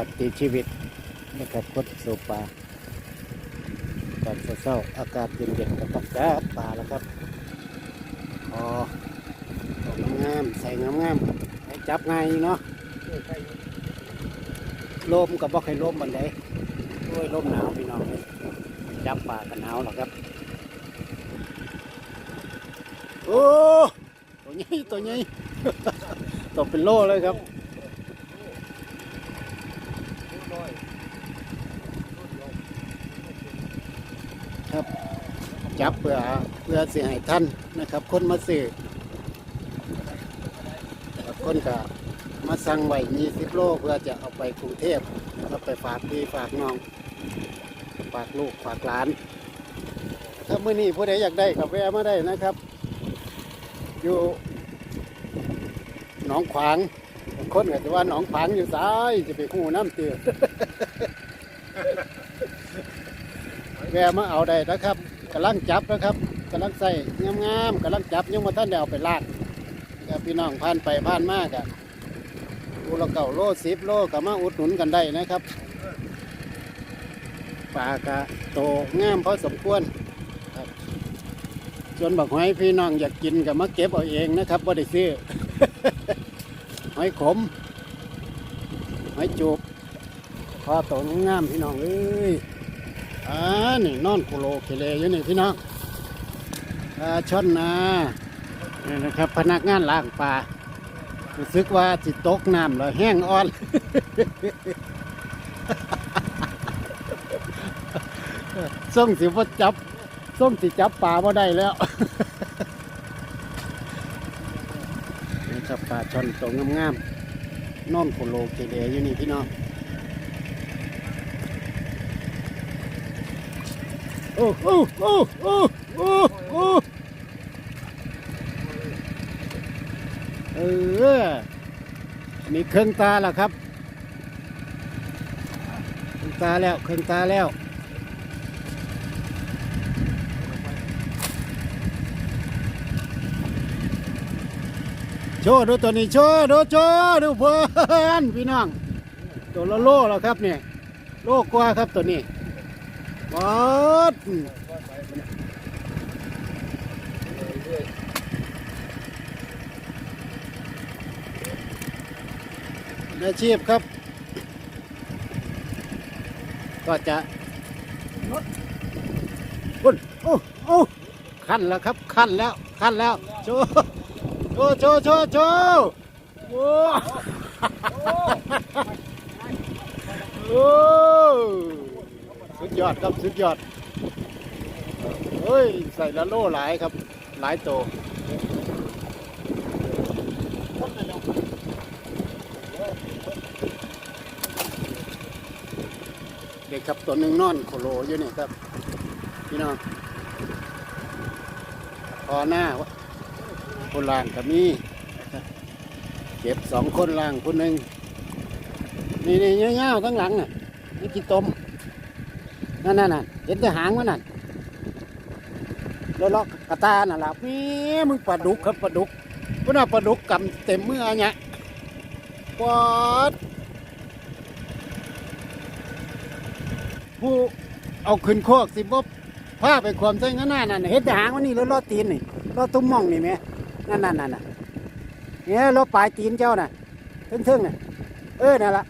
การตีชีวิตนะครับคดสูบปลาตอนเช้าอากาศเย็นๆก็ต้องจับปลาแล้วครับพอตกงามใส่งามๆให้จับง่ายเนาะลมกับบอกให้ลมบันไดโอ้ยลมหนาวพี่น้องจับปลากันหนาวหรอครับ โอ้ตัวใหญ่ตัวใหญ่ตัวเป็นโลเลยครับ ครับ จับเพื่อเพื่อเสียให้ท่านนะครับ คนมาซื้อครับคนก็มาสั่งไว้มีสิบโลเพื่อจะเอาไปกรุงเทพเอาไปฝากพี่ฝากน้อง ฝากลูกฝากหลาน ถ้ามื่อนี้ผู้ใดอยากได้กับแวะมาได้นะครับ อยู่หนองขวางบางคนก็จะว่าหนองขวางอยู่ซ้ายจะไปหูน้ำเตือ แวะมาเอาได้นะครับกำลังจับนะครับกำลังใส่งามๆกำลังจับยังมาท่านเดียวไปลากพี่น้องผ่านไปผ่านมากอะอูลเก่าโลสิบโลก็มาอุดหนุนกันได้นะครับปลากะโตงามพอสมควรส่วนบักหอยพี่น้องอยากกินก็มาเก็บเอาเองนะครับบ่ได้ซื้อหอยขมหอยจูบพอโตงามพี่น้องเอ้ย อ่านี่นอนโคโลเคเลอยู่นี่พี่น้องปลาช่อนนานี่นะครับ พนักงานล้างปลารู้สึกว่าจิตกน้ำแล้วแห้งอ่อนส่งสิบ่จับ ส้มสิจับปลาบ่ได้แล้วนี่ครับปลาช่อนตัวงามๆนอนโคโลเกเรอยู่นี่พี่น้อง อ้โอ้โอ้โอ้โอ้โอ้เออ มีเครื่องตาแล้วครับเครื่องตาแล้วเครื่องตาแล้วโชว์ดูตัวนี้โชว์ดูโชว์ดูเพื่อนพี่น้องตัวละโลแล้วครับเนี่ยโลกว่าครับตัวนี้ บอดอาชีพครับ ก็จะโอ้โอ้โอ้ขั้นแล้วครับขั้นแล้วขั้นแล้วโชว์โชว์โชว์โชว์โชว์โอ้โอ้ สุดยอดครับสุดยอดเฮ้ยใส่ละโล่หลายครับ หลายโตวเด็กครับตัวหนึ่งนอนโคโลอยู่นี่ครับพี่น้องพอหน้าคนล่างก็มีเก็บสองคนล่างคนหนึ่งนี่นี่เงี้ยวๆข้างหลังน่ะนี่กินต้ม นั่นนั่นน่ะเห็นแต่หางมันนั่นแล้วล็อกกระตาน่ะล่ะมีมึงปลาดุกครับปลาดุกพุ่นน่ะปลาดุกกำเต็มมืออันเนี้ยปอดผู้เอาขึ้นโคกสิบบผ้าไปความใส่งั้นนั่นน่ะเห็นแต่หางมันนี่แล้วลอดตีนนี่ลอดตุ้มมองนี่แหมนั่นนั่นนั่นน่ะเนี่ยรถปลายตีนเจ้าน่ะทึ่งๆน่ะเออนั่นละ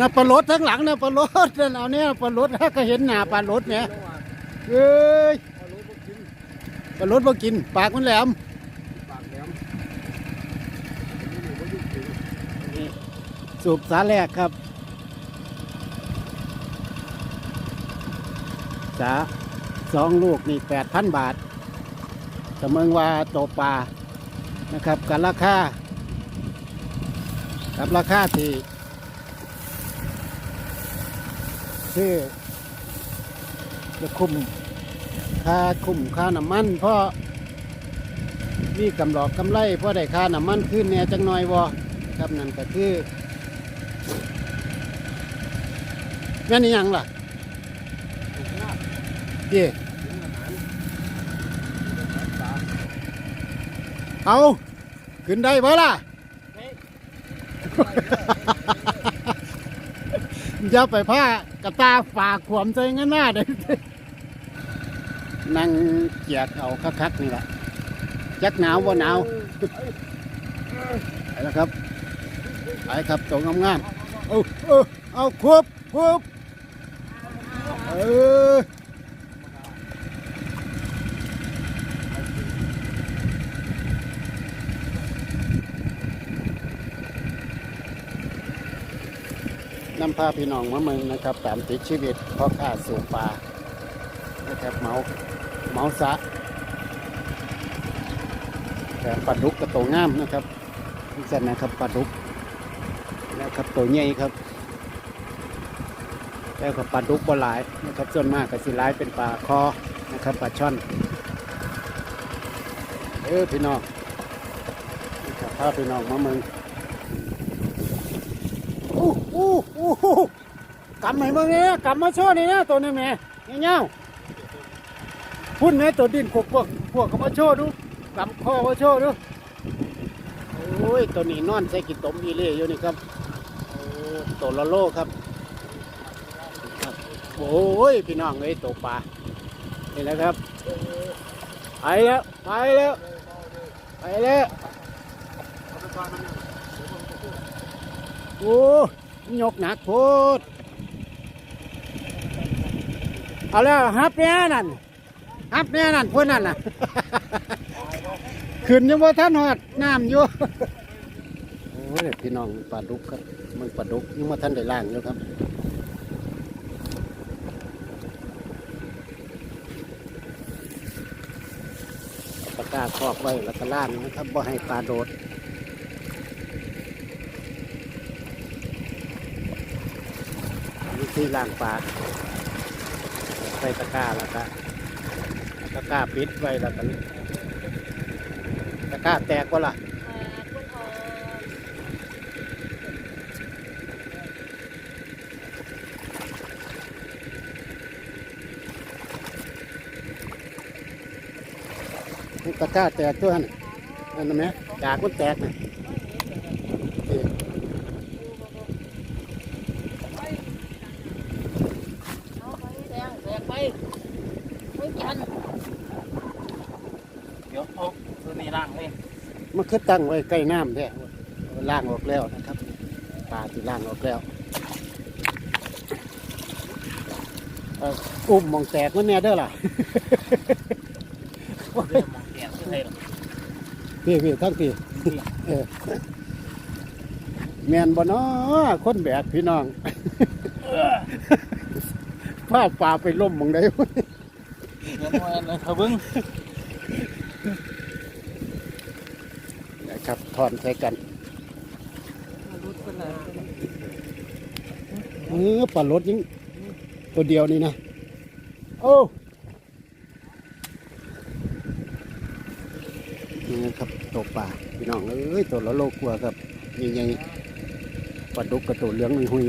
น่ะปลาลดทั้งหลังน่ะปลาลดนั่นเอาเนี่ยปลาลดก็เห็นหน้าปลาลดเนี่ยเอ้ยปลาลดบ่กิน ปากมันแหลมนี่สูบสาแรกครับ สาสองลูกนี่แปดพันบาทเสมองว่าโตปลานะครับกับราคากับราคาที่ ที่จะคุ้มค่าคุ้มค่าน้ำมันเพราะมีกำหลอกกำไรเพราะได้ค่าน้ำมันขึ้นเนี่ยจังน้อยวอครับนั่นก็คือแม่นี่ยังล่ะเย่เอาขึ้นได้บ่ล่ะ อย่าไปผ้ากระตาฝากขวมใจงั้นหน้าเด้นั่งเกียกเอาคักๆนี่แหละจักหนาวว่าหนาวไปแล้วครับไปครับตรงงามๆเอาเอาเอาควบควบเออ นำพาพี่น้องมาเมืองนะครับตามติดชีวิตพ่อข้าสู่ป่านะครับเมาเมาสะแต่ปลาดุกกระโตงามนะครับนี่สันนะครับปลาดุกนะครับตัวใหญ่ครับแล้วก็ปลาดุกบ่หลายนะครับส่วนมากก็สิหลายเป็นปลาคอนะครับปลาช่อนเออพี่น้องนี่ครับพาพี่น้องมาเมือง อู้อู้อู้กำให้เมืองนี้กำมาโชว์นี่นะตัวนี้แม่เงี้ยๆพุ่นแม่ตัวดินพวกพวกพวกก็มาโชว์ดูกำคอมาโชว์ดูโอ้ยตัวนี้นอนใส่กินตมอีเล่อยู่นี่ครับโอ้ตัวละโลครับโอ้ยพี่น้องเอ้ยตกปลานี่นะครับไปแล้วไปแล้วไปแล้ว โอ้ยกหนักโพดเอาแล้วฮับเนี่ยนั่นฮับเนี่ยนั่นพวกนั่นน่ะ ขึ้นยังว่าท่านหอดน้ำอยู่โอ้ยพี่น้องปลาดุกครับมันปลาดุกยังว่าท่านได้ล่างอยู่ครับตะกร้าครอบไว้แล้วก็ล่างนะครับบ่ให้ปลาโดด วิธีล่างปลาใส่ตะกร้าแล้วก็ตะกร้าปิดไว้แล้วก็ตะกร้าแตกว่าล่ะตะกร้าแตกตัวนั่นนั่นนะแม่ดากมันแตกนะนี่ แดงแดงไปไม่กันเดี๋ยวเอาตัวนี้ล่างเลย มัน คือตั้งไว้ใกล้น้ำแท้ล่างออกแล้วนะครับปลาที่ล่างออกแล้วอุ้มมองแตกมันแน่เด้อล่ะพี่พี่ทั้งพี่แมนบ่เนาะคนแบกพี่น้องพาปลาไปล่มมองใดวะเดี๋ยวมวยเลยเขาเบิ้ง นะ ครับถอนใส่กันรุดคนไหนเออปลารถยิงตัวเดียวนี่นะโอ้นี่นะครับตกปลาพี่น้องเอ้ยตัวละโลกลัวครับใหญ่ๆปลาดุกกระตัวเหลืองหุย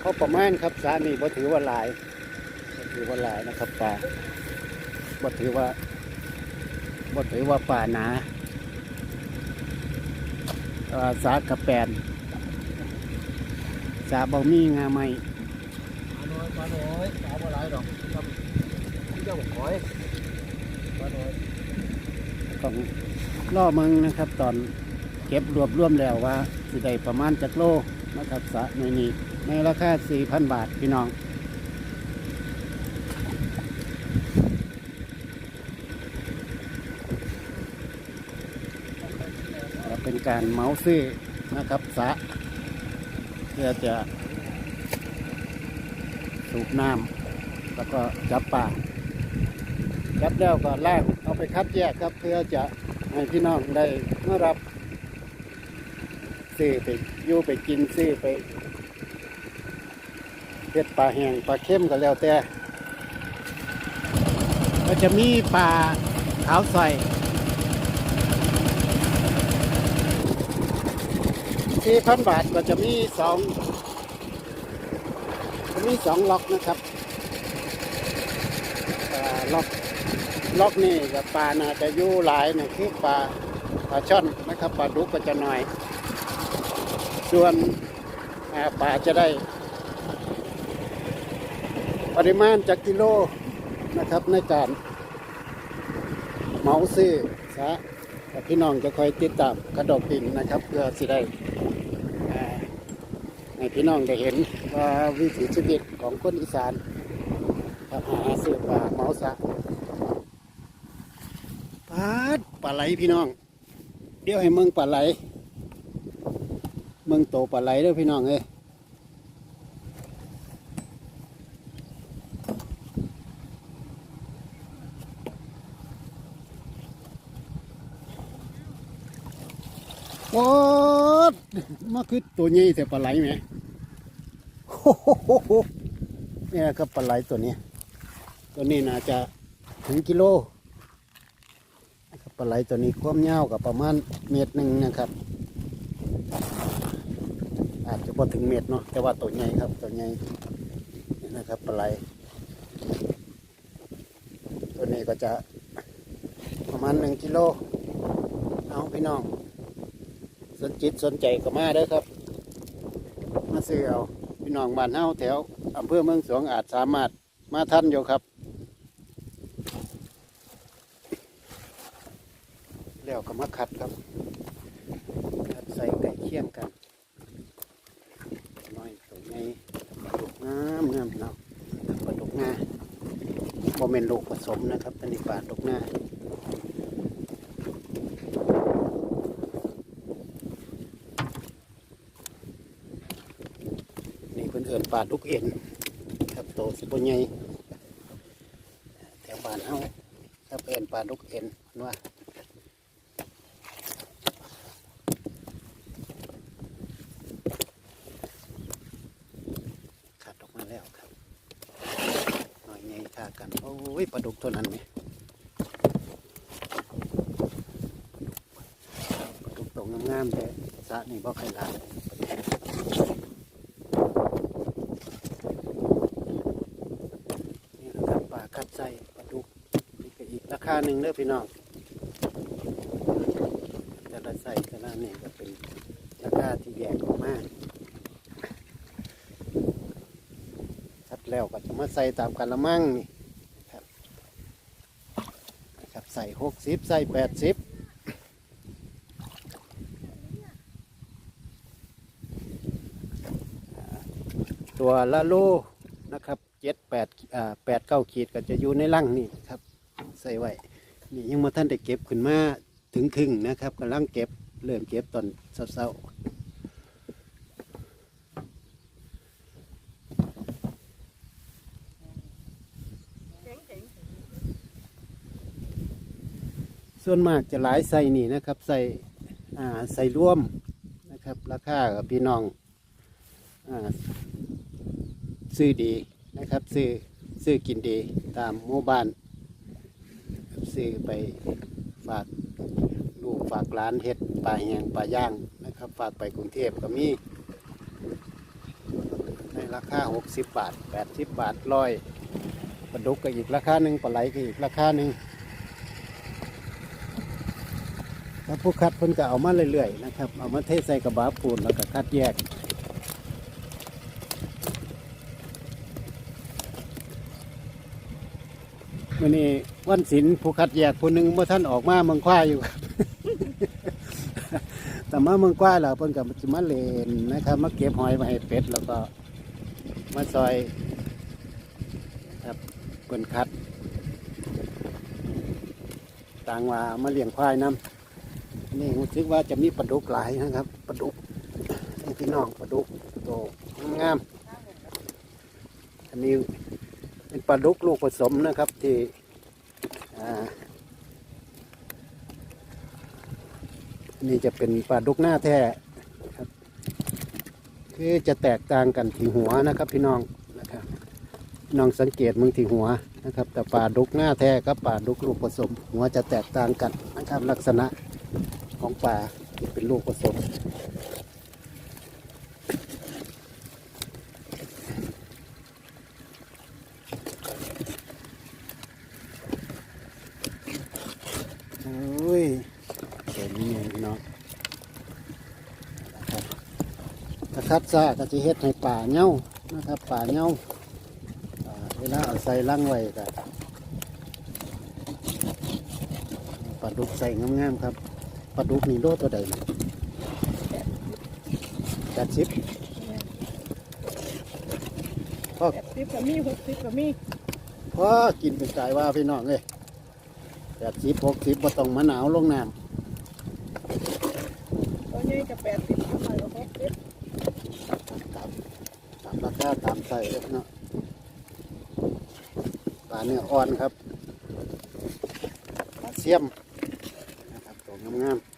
เขาประมาณครับสามีบ่ถือว่าหลายบ่ถือว่าหลายนะครับปลาบ่ถือว่า บ่ถือว่าป่าหนาเอ่อสากระแปนสาบ่มีงาไม้ปลาหน่อยปลาหน่อยปลาบ่หลายดอกจำเจ้าบอกหอยปลาหน่อยต้องล่อเมืองนะครับ ตอนเก็บรวบรวมแล้วว่าสิได้ประมาณจักโลนะครับสะในนี้ในราคา4,000 บาทพี่น้อง และเป็น การเมาส์ซื้อนะครับสะเพื่อจะสูบน้ำแล้วก็จับปลาจับแล้วก็ล่างเอาไปคัดแยกครับ เพื่อจะให้พี่น้องได้มื่อรับซื้อไปอยู่ไปกินซื้อไปเพ็ดปลาแห้งปลาเข้มก็แล้วแต่ ก็จะมีปลาขาวใส สี่พันบาทก็จะมีสองจะมีสองล็อกนะครับล็อกล็อกนี่กับปลาน่าจะอยู่หลายเนี่ยคือปลาปลาช่อนนะครับปลาดุกก็จะหน้อย ส่วนปลาจะได้ ปริมาณจากกิโลนะครับในการเมาซื้อซะพี่น้องจะคอยติดตามกระดอกปิ่งนะครับ เพื่อสิได้ ให้พี่น้องได้เห็นว่าวิถีชีวิตของคนอีสานครับหาซื้อปลาเมาซะปลาปลาไหลพี่น้อง เดี๋ยวให้เมืองปลาไหลเมืองโตปลาไหลเด้อพี่น้องเอ้ยโอ้มาคือตัวใหญ่แต่ปลาไหลไหม หนี่ยครับปลาไหลตัวนี้ ตัวนี้น่าจะถึงกิโลนะครับปลาไหลตัวนี้ความยาวกับประมาณเมตรหนึ่งนะครับ อาจจะพอถึงเมตรเนาะแต่ว่าตัวใหญ่ครับตัวใหญ่นี่นะครับปลาไหลตัวนี้ก็จะประมาณหนึ่งกิโลเอาพี่น้อง สนจิตสนใจก็มาเด้ครับ มาซื้อเอา พี่น้องบ้านเฮาแถวอำเภอเมืองสวงอาจสามารถมาทันอยู่ครับแล้วก็มาขัดครับขัดใส่ไก่เคี่ยงกันน้อยตัวใหญ่ปลาดุกงามงามเนาะปลาดุกงาโมเมนลูกผสมนะครับอันนี้ปลาดุกงาพิ่น เอินปลาดุกเอ็นครับโตสิบใหญ่แถวบ้านเฮาครับเอินปลาดุกเอ็นนว่าขัดออกมาแล้วครับหน่อยใหญ่ท่ากันโอ้ยปลาดุกตัวนั้นไหมปลาดุกตัวงามๆแต่สะนี่บ่ใครลาย นี่นะครับปลาคัดไส้ปลาดุกนี่ก็อีกราคา หนึ่งเด้อพี่น้องแต่ละไส้แต่ละนี่ก็เป็นราคาที่แยกออกมาคัดแล้วก็จะมาใส่ตามกันละมั่งนี่ครับครับใส่หกสิบใส่แปดสิบตัวละโลนะครับเจ็ดแปดอ่าแปดเก้าขีดก็จะอยู่ในลังนี่ครับ ใส่ไว้ นี่ยังมาท่านได้เก็บขึ้นมาถึงครึ่งนะครับกำลังเก็บเริ่มเก็บตอนเศร้าส่วนมากจะหลายใส่นี่นะครับใส่อ่าใส่ร่วมนะครับราคากับพี่น้องอ่าซื้อดีนะครับ ซื้อซื้อกินดีตามหมู่บ้าน ซื้อไปฝากลูกฝากร้านเฮ็ดปลาแหงปลาย่างนะครับ ฝากไปกรุงเทพก็มีในราคา 60 บาท 80 บาทร้อยปลาดุกก็อีกราคาหนึ่งปลาไหลก็อีกราคาหนึ่งแล้วผู้คัดเพิ่นก็เอามาเรื่อยๆนะครับ เอามาเทใส่กระบะปูนแล้วก็คัดแยก วันนี้วันศิลผู้คัดแยกผู้หนึ่งเมื่อท่านออกมาเมืองคว้าอยู่ครับ แต่มาเมืองคว้าแล้วเพิ่นกับมาเลนนะครับมาเก็บหอยมาให้เป็ดแล้วก็ มาซอย ครับเพิ่นคัด ต่างว่ามาเลี้ยงควายน้ำนี่รู้สึกว่าจะมีปลาดุกหลายนะครับปลาดุกนี่พี่น้องปลาดุกโตงามอันนี้ ปลาดุกลูกผสมนะครับที่นี่จะเป็นปลาดุกหน้าแท้ครับ คือจะแตกต่างกันที่หัวนะครับ พี่น้องนะครับน้องสังเกตมึงที่หัวนะครับ แต่ปลาดุกหน้าแท้กับปลาดุกลูกผสม หัวจะแตกต่างกันนะครับลักษณะของปลาที่เป็นลูกผสม โอ้ยเห็นไง คัดซ่าก็จะเฮ็ดให้ป่าเหย้านะครับป่าเหย้าอ่าเวลาเอาใส่ลังไว้ก็ปลาดุกใส่งามๆครับปลาดุกนี่โลตัวใดแปดสิบพ่อแปดสิบก็มีหกสิบก็มีพ่อกินเป็นกายว่าพี่น้องเลยแปดสิบหกสิบบ่ต้องมะนาวลงน้ตัวนี้ก็แปดสิบตัวน้อยก็หกสิบำตาม ตามราคาตามใส่เลยเนาะปลาเนื้ออ่อนครับปลาเสียมนะครับตัวงามๆ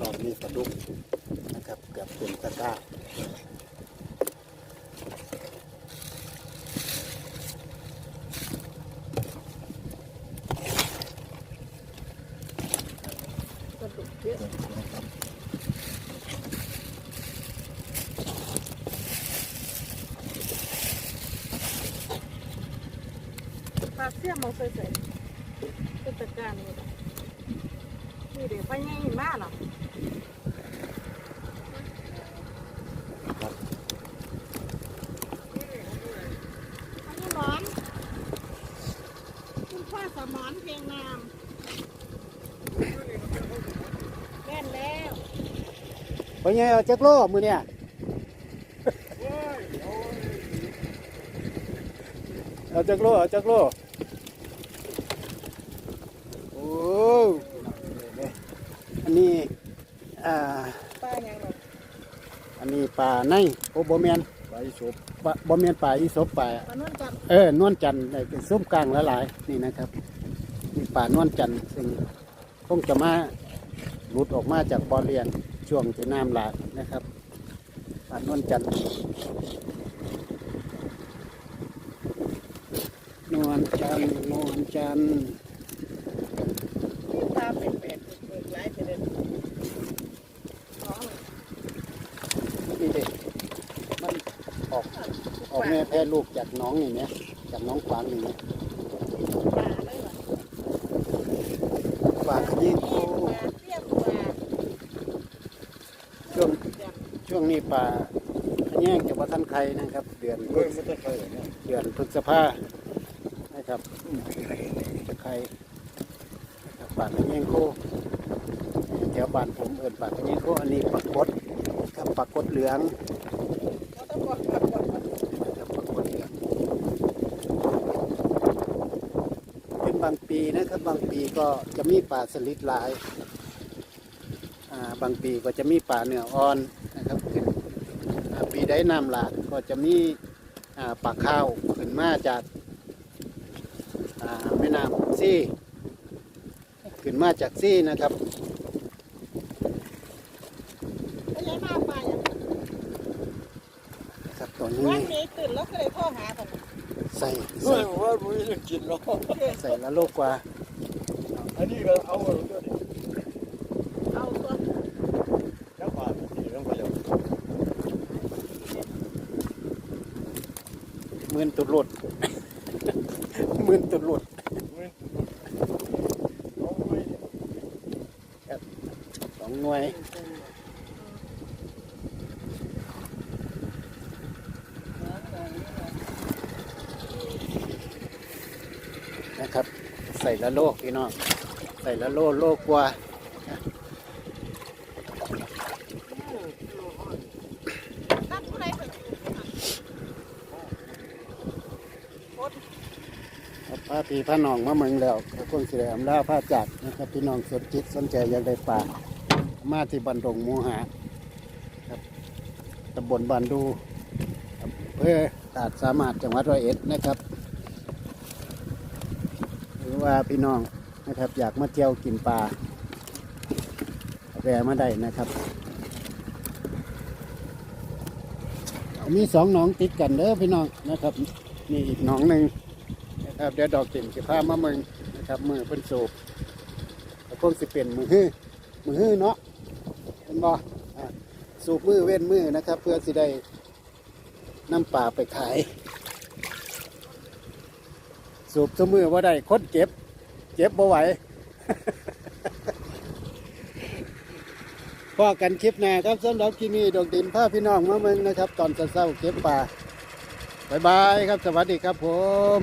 รอบนี้ปลาดุกนะครับกือบเต็มตะกร้า กระดูกเยอะป ลาเสี้ยมมองใส่ใส่เป็นตะการนี่นี่เดี๋ยวไปง่ายมากหรออันนี้หมอนคุณพ่อสมอนเพลงนามแน่นแล้วไปไงเอาจักโลมือเนี่ยเอาจักโลเอาจักโลโอ้อันนี้อ่า ป้ายังหรอ อันนี้ ป่าในโอ้บ่แมนไปสุบป่าบ่แมนป่าอีสบป่าปลานุ่นกันเออนวลจันทร์ได้เป็นซุ้มกลางละหลายๆนี่นะครับนี่ป่านวลจันทร์ซึ่งคงจะมาหลุดออกมาจากบ่อเลี้ยงช่วงที่น้ำหลากนะครับป่านวลจันทร์นวลจันทร์นวลจันทร์ มีตาเป็นแปดเปิดไลฟ์ไปเลยน้องเลย นี่เด็กมันออก ออกแม่แพ้ลูกจากน้องนี่เนี่ยจากน้องขวางนี่เนี่ยปลาเลยว่ะฝากขยี้โอ้ปลาเสี้ยมปลาช่วงจับช่วงนี้ป่าขะแยงจะว่าท่านใครนะครับ เดือนพเฮ้ฤยศไม่ต้องใครหรอกเนี่ยเดือนพฤษภานะครับจะใครนะครับป่าขะแยงโคแถวบ้านผมเอินป่าขะแยงโคอันนี้ปลากดครับปลากดเหลือง เขาต้องบอกบอกบอกบอก นะครับปลากดเหลืองเป็น บางปีนะครับบางปีก็จะมีป่าสลิดหลายาบางปีก็จะมีป่าเนื้ออ่อนนะครับขึ้นปีได้น้ำหลากก็จะมีป่าข้าวขึ้นมาจากาแม่น้ำซี่ ขึ้นมาจากซี่นะครับ ไม่ใช่หน้าปลาอย่างนั้น ครับตัวนี้ วันนี้ตื่นแล้วก็เลยโทรหาผม ใส่ใส่ว่าไม่ได้กินหรอกใส่ละโลกกว่า อันนี้ก็เอาแล้วยดิเอาตัวแล้วปลาที่ต้องไปเลยหมื่นตุดหลุดหมื่นตุดหลุดสองหน่วยนะครับ ใส่ละโลกพี่น้องใส่ละโลโลกกว่าตั้งผู้ใดเปิดครับพาพี่พาน้องมาเมืองแล้วก็คงสิได้อำลาพาจากนะครับพี่น้องสนจิตสนใจอยากได้ป่ามาที่บันดงมูหาครับตำบลบันดูอำเภอตาดสามารถจังหวัดร้อยเอ็ดนะครับ ว่าพี่น้องนะครับ อยากมาเที่ยวกินปลาแวะมาได้นะครับ มีสองหนองติดกันเด้อพี่น้องนะครับมีอีกหนองหนึ่งนะครับเดี๋ยวดอกเก่งสิพามาเมืองนะครับมือเพิ่นสูบแล้วคงสิเป็นมือฮื้อมือฮื้อเนาะเป็นบ่อะสูบมือเว้นมือนะครับ เพื่อสิได้น้ำปลาไปขาย สูบสมือว่าได้คดเก็บ เก็บบ่ไหวพ่อกันคลิปหน้าครับสำหรับที่นี่ดอกดินผ้าพี่น้องมาเมืองนะครับ ตอนเช้าเก็บป่าบายบายครับ สวัสดีครับผม